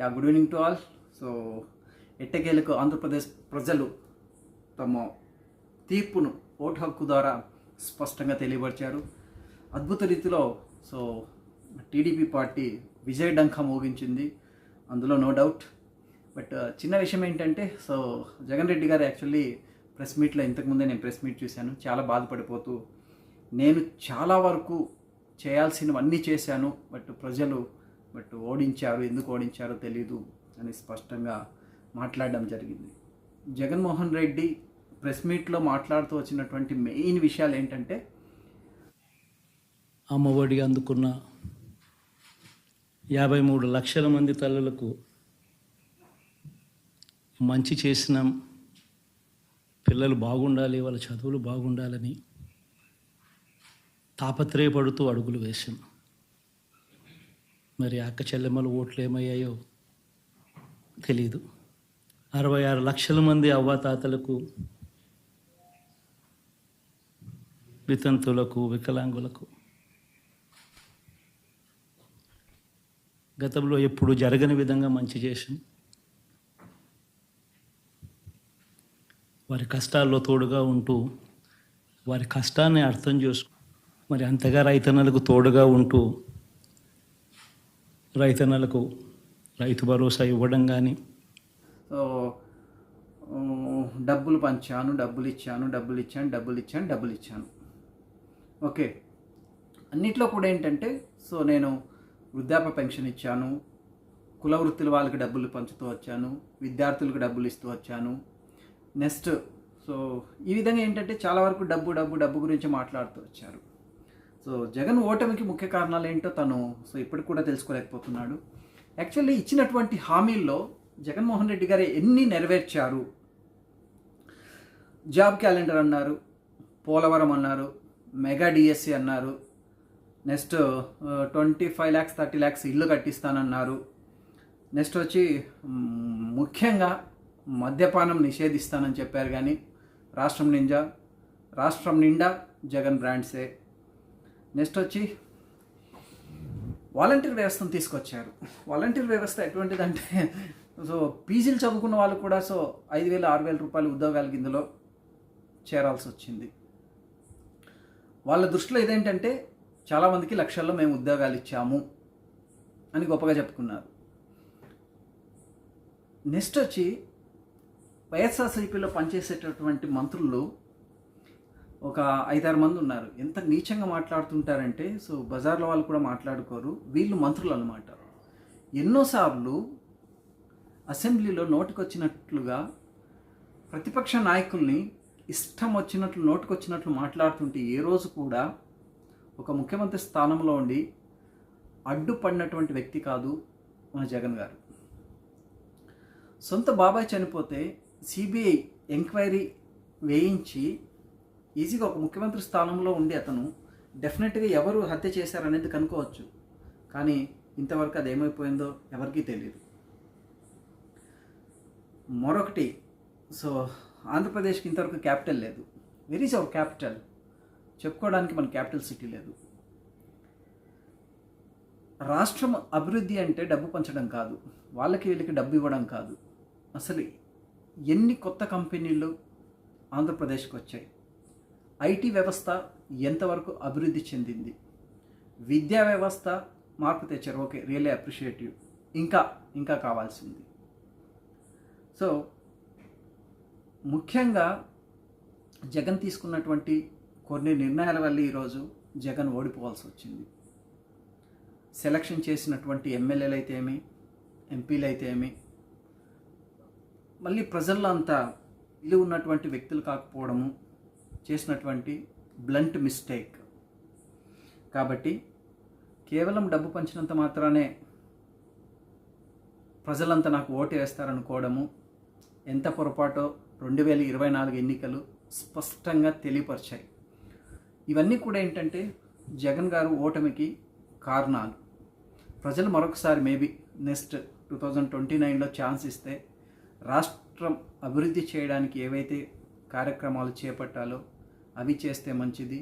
Yeah good evening to all so ఎట్టకేలకు ఆంధ్రప్రదేశ్ ప్రజలు తమ తీర్పును ఓటు హక్కు ద్వారా స్పష్టంగా తెలియపరిచారు. అద్భుత రీతిలో సో టీడీపీ పార్టీ విజయ డంకా మోగించింది. అందులో నో డౌట్ బట్ చిన్న విషయం ఏంటంటే సో జగన్ రెడ్డి గారు యాక్చువల్లీ ప్రెస్ మీట్లో ఇంతకుముందే నేను ప్రెస్ మీట్ చూశాను. చాలా బాధపడిపోతూ నేను చాలా వరకు చేయాల్సినవన్నీ చేశాను. బట్ ప్రజలు బట్ ఓడించారు ఎందుకు ఓడించారో తెలియదు అని స్పష్టంగా మాట్లాడడం జరిగింది. జగన్మోహన్ రెడ్డి ప్రెస్ మీట్లో మాట్లాడుతూ వచ్చినటువంటి మెయిన్ విషయాలు ఏంటంటే అమ్మఒడి అందుకున్న యాభై మూడు లక్షల మంది తల్లులకు మంచి చేసినాం పిల్లలు బాగుండాలి వాళ్ళ చదువులు బాగుండాలని తాపత్రయపడుతూ అడుగులు వేసాం మరి అక్క చెల్లెమ్మల ఓట్లు ఏమయ్యాయో తెలీదు. అరవై ఆరు లక్షల మంది అవ్వాతాతలకు వితంతులకు వికలాంగులకు గతంలో ఎప్పుడు జరగని విధంగా మంచి చేసింది వారి కష్టాల్లో తోడుగా ఉంటూ వారి కష్టాన్ని అర్థం చేసుకు మరి అంతగా రైతన్నలకు తోడుగా ఉంటూ రైతన్నలకు రైతు భరోసా ఇవ్వడం కానీ సో డబ్బులు పంచాను డబ్బులు ఇచ్చాను డబ్బులు ఇచ్చాను డబ్బులు ఇచ్చాను డబ్బులు ఇచ్చాను ఓకే. అన్నిట్లో కూడా ఏంటంటే సో నేను వృద్ధాప్య పెన్షన్ ఇచ్చాను కుల వృత్తుల వాళ్ళకి డబ్బులు పంచుతూ వచ్చాను విద్యార్థులకు డబ్బులు ఇస్తూ వచ్చాను. నెక్స్ట్ సో ఈ విధంగా ఏంటంటే చాలా వరకు డబ్బు డబ్బు డబ్బు గురించి మాట్లాడుతూ వచ్చారు. సో జగన్ ఓటమికి ముఖ్య కారణాలు ఏంటో తను సో ఇప్పటికి కూడా తెలుసుకోలేకపోతున్నాడు. యాక్చువల్లీ ఇచ్చినటువంటి హామీల్లో జగన్మోహన్ రెడ్డి గారు ఎన్ని నెరవేర్చారు? జాబ్ క్యాలెండర్ అన్నారు పోలవరం అన్నారు మెగా డిఎస్సి అన్నారు next twenty five lakhs thirty lakhs ఇల్లు కట్టిస్తానన్నారు నెక్స్ట్ వచ్చి ముఖ్యంగా మద్యపానం నిషేధిస్తానని చెప్పారు కానీ రాష్ట్రం నిండా రాష్ట్రం నిండా జగన్ బ్రాండ్సే. నెక్స్ట్ వచ్చి వాలంటీర్ వ్యవస్థను తీసుకొచ్చారు. వాలంటీర్ వ్యవస్థ ఎటువంటిదంటే సో పీజీలు చదువుకున్న వాళ్ళు కూడా సో ఐదు వేలు ఆరు వేల రూపాయలు ఉద్యోగాలు ఇందులో చేరాల్సి వచ్చింది. వాళ్ళ దృష్టిలో ఇదేంటంటే చాలామందికి లక్షల్లో మేము ఉద్యోగాలు ఇచ్చాము అని గొప్పగా చెప్పుకున్నారు. నెక్స్ట్ వచ్చి వైఎస్ఆర్సీపీలో పనిచేసేటటువంటి మంత్రులు ఒక ఐదారు మంది ఉన్నారు. ఎంత నీచంగా మాట్లాడుతుంటారంటే సో బజార్లో వాళ్ళు కూడా మాట్లాడుకోరు. వీళ్ళు మంత్రులు అనమాట ఎన్నోసార్లు అసెంబ్లీలో నోటికొచ్చినట్లుగా ప్రతిపక్ష నాయకుల్ని ఇష్టం వచ్చినట్లు నోటికొచ్చినట్లు మాట్లాడుతుంటే ఏ రోజు కూడా ఒక ముఖ్యమంత్రి స్థానంలో ఉండి అడ్డుపడినటువంటి వ్యక్తి కాదు మన జగన్ గారు. సొంత బాబాయ్ చనిపోతే సిబిఐ ఎంక్వైరీ వేయించి ఈజీగా ఒక ముఖ్యమంత్రి స్థానంలో ఉండి అతను డెఫినెట్గా ఎవరు హత్య చేశారనేది కనుక్కోవచ్చు. కానీ ఇంతవరకు అది ఏమైపోయిందో ఎవరికీ తెలియదు మరొకటి సో ఆంధ్రప్రదేశ్కి ఇంతవరకు క్యాపిటల్ లేదు. వెర్ ఈజ్ అవర్ క్యాపిటల్ చెప్పుకోవడానికి మన క్యాపిటల్ సిటీ లేదు. రాష్ట్రం అభివృద్ధి అంటే డబ్బు పంచడం కాదు. వాళ్ళకి వీళ్ళకి డబ్బు ఇవ్వడం కాదు. అసలు ఎన్ని కొత్త కంపెనీలు ఆంధ్రప్రదేశ్కి వచ్చాయి? ఐటీ వ్యవస్థ ఎంతవరకు అభివృద్ధి చెందింది? విద్యా వ్యవస్థ మార్పు తెచ్చారు. Okay really appreciative. ఇంకా ఇంకా కావాల్సింది. సో ముఖ్యంగా జగన్ తీసుకున్నటువంటి కొన్ని నిర్ణయాల వల్ల ఈరోజు జగన్ ఓడిపోవాల్సి వచ్చింది. సెలక్షన్ చేసినటువంటి ఎమ్మెల్యేలు అయితే ఏమి? ఎంపీలు అయితే ఏమి? మళ్ళీ ప్రజల్లో అంతా ఇల్లు ఉన్నటువంటి వ్యక్తులు కాకపోవడము చేసినటువంటి బ్లంట్ మిస్టేక్ కాబట్టి కేవలం డబ్బు పంచినంత మాత్రానే ప్రజలంతా నాకు ఓటు వేస్తారనుకోవడము ఎంత పొరపాటో రెండు వేల ఇరవై నాలుగు ఎన్నికలు స్పష్టంగా తెలియపరిచాయి. ఇవన్నీ కూడా ఏంటంటే జగన్ గారు ఓటమికి కారణాలు. ప్రజలు మరొకసారి maybe next two thousand twenty నైన్లో ఛాన్స్ ఇస్తే రాష్ట్రం అభివృద్ధి చేయడానికి ఏవైతే కార్యక్రమాలు చేపట్టాలో అవి చేస్తే మంచిది.